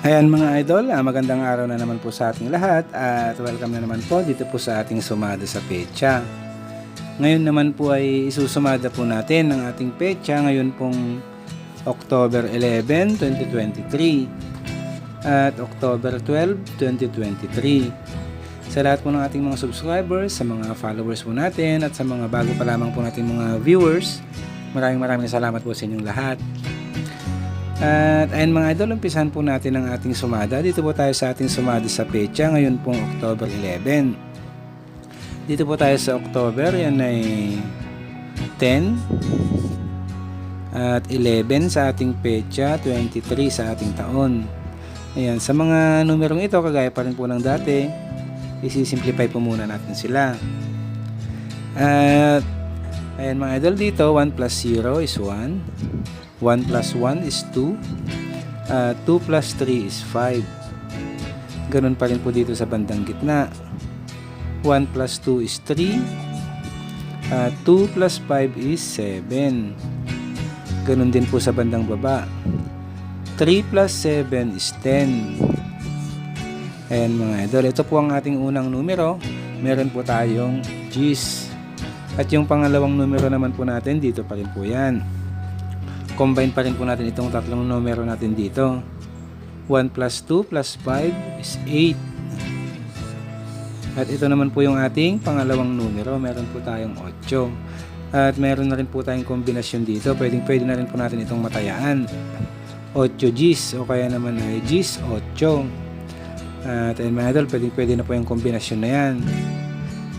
Ayan mga idol, ah, magandang araw na naman po sa ating lahat at welcome na naman po dito po sa ating sumada sa pecha. Ngayon naman po ay isusumada po natin ang ating pecha ngayon pong October 11, 2023 at October 12, 2023. Sa lahat po ng ating mga subscribers, sa mga followers po natin at sa mga bago pa lamang po nating mga viewers, maraming maraming salamat po sa inyong lahat. At ayun mga idol, umpisan po natin ang ating sumada. Dito po tayo sa ating sumada sa pecha ngayon pong October 11. Dito po tayo sa October, yan ay 10 at 11 sa ating pecha, 23 sa ating taon. Ayan, sa mga numerong ito, kagaya pa rin po ng dati, isi-simplify po muna natin sila. At ayan mga idol dito, 1 plus 0 is 1. 1 plus 1 is 2. Uh, 2 plus 3 is 5. Ganun pa rin po dito sa bandang gitna. 1 plus 2 is 3. Uh, 2 plus 5 is 7. Ganun din po sa bandang baba. 3 plus 7 is 10. Ayan mga idol. Ito po ang ating unang numero. Meron po tayong G's. At yung pangalawang numero naman po natin, dito pa rin po yan combine pa rin po natin itong tatlong numero natin dito. 1 plus 2 plus 5 is 8. At ito naman po yung ating pangalawang numero. Meron po tayong 8. At meron na rin po tayong kombinasyon dito. Pwedeng pwede na rin po natin itong matayaan. 8 Gs o kaya naman ay Gs 8. At ayun mga idol, pwedeng pwede na po yung kombinasyon na yan.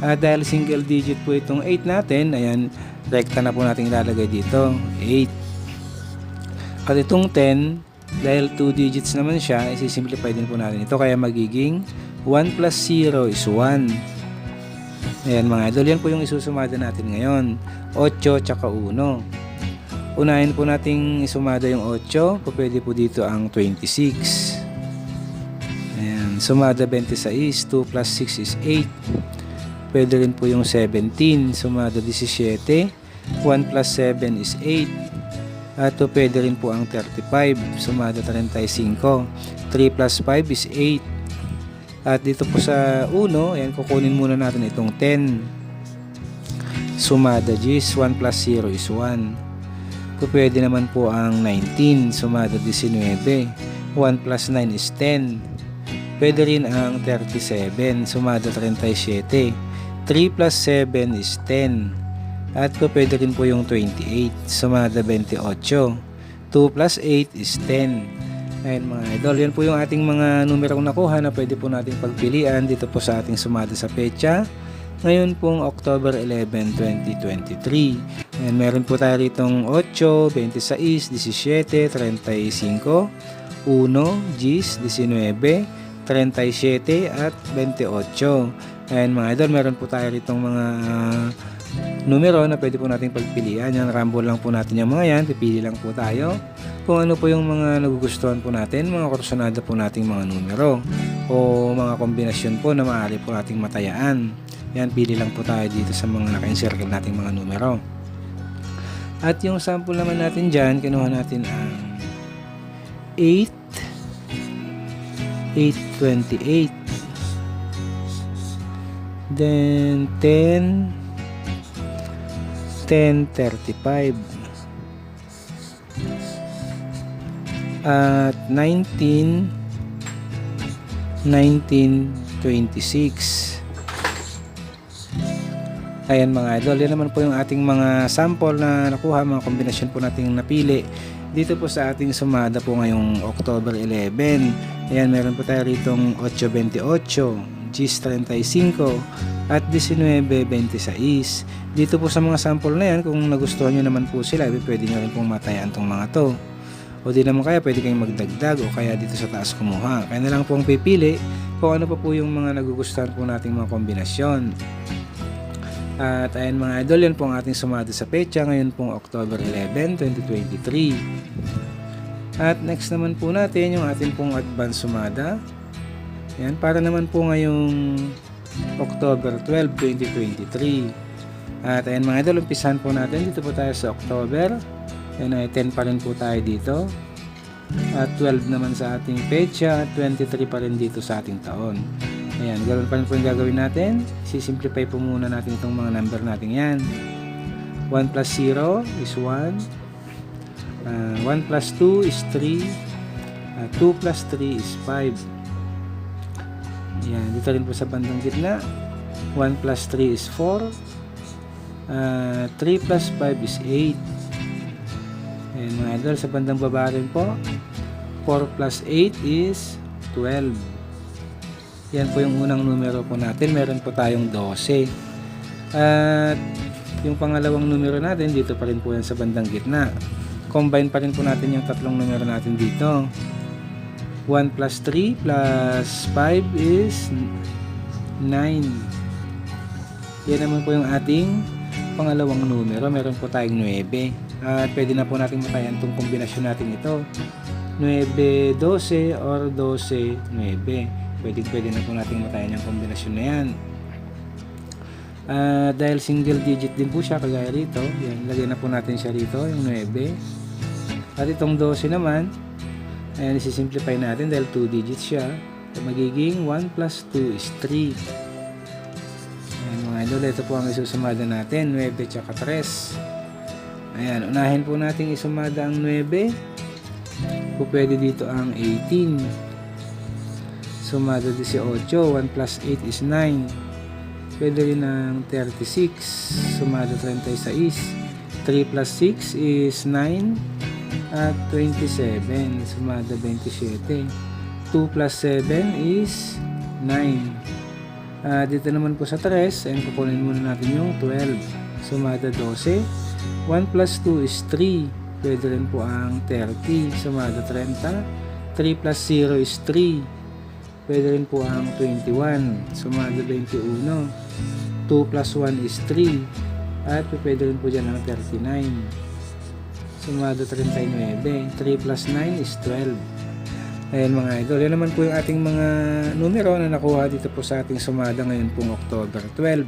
At dahil single digit po itong 8 natin, ayan, rekta na po natin ilalagay dito. 8. At itong 10, dahil 2 digits naman siya, isi-simplify din po natin ito. Kaya magiging 1 plus 0 is 1. Ayan mga idol, yan po yung isusumada natin ngayon. 8 tsaka 1. Unahin po nating isumada yung 8. Po pwede po dito ang 26. Ayan, sumada 26. 2 plus 6 is 8. Pwede rin po yung 17. Sumada 17. 1 plus 7 is 8. At po pwede rin po ang 35. Sumada 35. 3 plus 5 is 8. At dito po sa 1, ayan, kukunin muna natin itong 10. Sumada G's, 1 plus 0 is 1. Po pwede naman po ang 19. Sumada 19. 1 plus 9 is 10. Pwede rin ang 37. Sumada 37. 3 plus 7 is 10. At po pwede rin po yung 28. Sumada 28. 2 plus 8 is 10. Ayan mga idol, yan po yung ating mga numerong nakuha na pwede po nating pagpilian dito po sa ating sumada sa pecha. Ngayon pong October 11, 2023. Ayan, meron po tayo ritong 8, 26, 17, 35, 1, 10, 19, 37 at 28. Ayan mga idol, meron po tayo ritong mga uh, numero na pwede po nating pagpilian. Yan, rumble lang po natin yung mga yan. Pipili lang po tayo kung ano po yung mga nagugustuhan po natin, mga kursunada po nating mga numero o mga kombinasyon po na maaari po nating matayaan. Yan, pili lang po tayo dito sa mga naka-encircle nating mga numero. At yung sample naman natin dyan, kinuha natin ang 8, 828, then 10, 1035, at 19 1926 ayan mga idol yan naman po yung ating mga sample na nakuha mga kombinasyon po nating napili dito po sa ating sumada po ngayong October 11 ayan meron po tayo ritong 828 G's 35 at 1926 dito po sa mga sample na yan kung nagustuhan nyo naman po sila pwede nyo rin pong matayan tong mga to o di naman kaya pwede kayong magdagdag o kaya dito sa taas kumuha. Kaya na lang pong pipili kung ano pa po yung mga nagugustuhan po nating mga kombinasyon. At ayan mga idol, yan po ang ating sumada sa pecha ngayon pong October 11, 2023. At next naman po natin yung ating pong advance sumada. Yan, para naman po ngayong October 12, 2023. At ayan mga idol, umpisan po natin. Dito po tayo sa October Yan ay 10 pa rin po tayo dito. at 12 naman sa ating pecha, 23 pa rin dito sa ating taon. Ayan, ganoon pa rin po yung gagawin natin. Sisimplify po muna natin itong mga number natin yan. 1 plus 0 is 1. Uh, 1 plus 2 is 3. Uh, 2 plus 3 is 5. Ayan, dito rin po sa bandang gitna. 1 plus 3 is 4. Uh, 3 plus 5 is 8. Ayan mga idol, sa bandang baba rin po. 4 plus 8 is 12. Yan po yung unang numero po natin. Meron po tayong 12. At yung pangalawang numero natin, dito pa rin po yan sa bandang gitna. Combine pa rin po natin yung tatlong numero natin dito. 1 plus 3 plus 5 is 9. Yan naman po yung ating pangalawang numero. Meron po tayong 9. At pwede na po natin matayan itong kombinasyon natin ito. 9, 12 or 12, 9 pwede pwede na po natin matayan yung kombinasyon na yan Ah, dahil single digit din po siya kagaya rito yan, lagay na po natin siya rito yung 9 at itong 12 naman ayan isisimplify natin dahil 2 digits siya. Magiging 1 plus 2 is 3 ayan mga idol ito po ang isusumada natin 9 tsaka 3 ayan unahin po natin isumada ang 9 po pwede dito ang 18 sumado 18 1 plus 8 is 9 pwede rin ng 36 sumado 36 3 plus 6 is 9 at 27 sumado 27 2 plus 7 is 9 uh, dito naman po sa 3 ayun kukunin muna natin yung 12 sumada 12 1 plus 2 is 3 pwede rin po ang 30 sumada 30 3 plus 0 is 3 Pwede rin po ang 21. Sumado 21. 2 plus 1 is 3. At pwede rin po dyan ang 39. Sumado 39. 3 plus 9 is 12. Ayan mga idol. Yan naman po yung ating mga numero na nakuha dito po sa ating sumada ngayon pong October 12.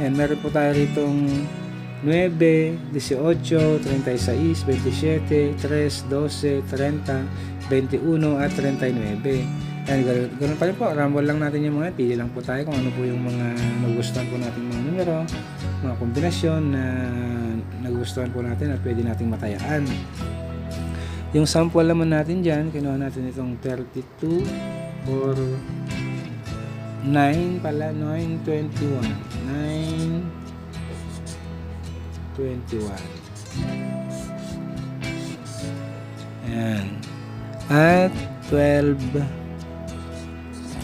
Ayan, meron po tayo ritong 9, 18, 36, 27, 3, 12, 30, 21 at 39. Ayan, ganun, ganun pa rin po. Rumble lang natin yung mga pili lang po tayo kung ano po yung mga nagustuhan po natin mga numero, mga kombinasyon na nagustuhan po natin at pwede nating matayaan. Yung sample naman natin dyan, kinuha natin itong 32 or 9 pala, 9, 21. 9, 21. Ayan. At 12,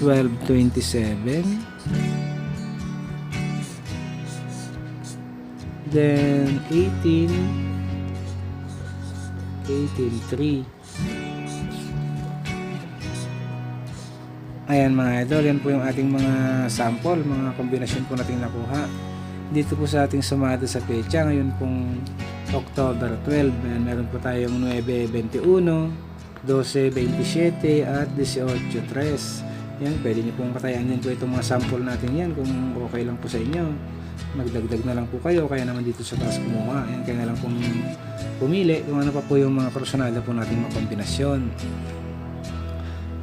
1227 then 18 183 ayan mga idol yan po yung ating mga sample mga kombinasyon po natin nakuha. Dito po sa ating sumada sa pecha ngayon pong October 12 ayan, meron po tayong 921 12.27 at 18.3 yan, pwede nyo pong patayan din po itong mga sample natin yan kung okay lang po sa inyo. Magdagdag na lang po kayo, kaya naman dito sa taas kumuha. Yan, kaya na lang pong pumili kung ano pa po yung mga personalidad po natin mga kombinasyon.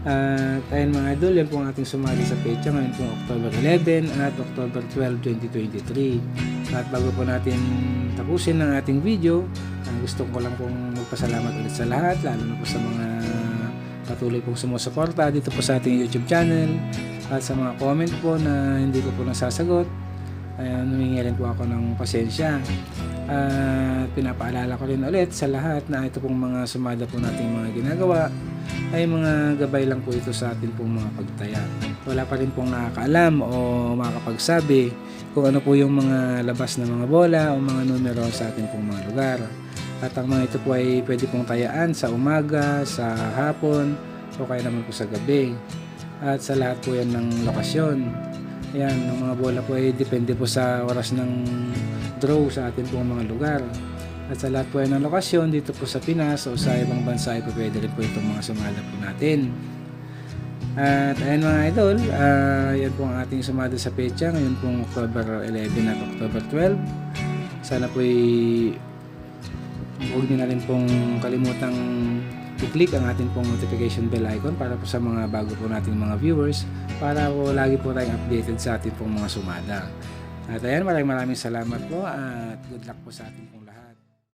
At ayun mga idol, yan po ang ating sumali sa pecha ngayon po October 11 at October 12, 2023. At bago po natin tapusin ang ating video, uh, gusto ko lang pong magpasalamat ulit sa lahat, lalo na po sa mga patuloy pong sumusuporta dito po sa ating YouTube channel. At sa mga comment po na hindi ko po nasasagot ayun, humingi rin po ako ng pasensya. At pinapaalala ko rin ulit sa lahat na ito pong mga sumada po nating mga ginagawa ay mga gabay lang po ito sa atin pong mga pagtaya. Wala pa rin pong nakakaalam o makakapagsabi kung ano po yung mga labas na mga bola o mga numero sa atin pong mga lugar at ang mga ito po ay pwede pong tayaan sa umaga, sa hapon, o kaya naman po sa gabi. At sa lahat po yan ng lokasyon. Ayan, ang mga bola po ay depende po sa oras ng draw sa atin pong mga lugar. At sa lahat po ng lokasyon, dito po sa Pinas o sa ibang bansa ay pwede rin po itong mga sumada po natin. At ayan mga idol, uh, yan po ang ating sumada sa pecha ngayon pong October 11 at October 12. Sana po ay huwag niyo na rin pong kalimutang i-click ang ating pong notification bell icon para po sa mga bago po nating mga viewers para po lagi po tayong updated sa ating pong mga sumada. At ayan, maraming maraming salamat po at good luck po sa ating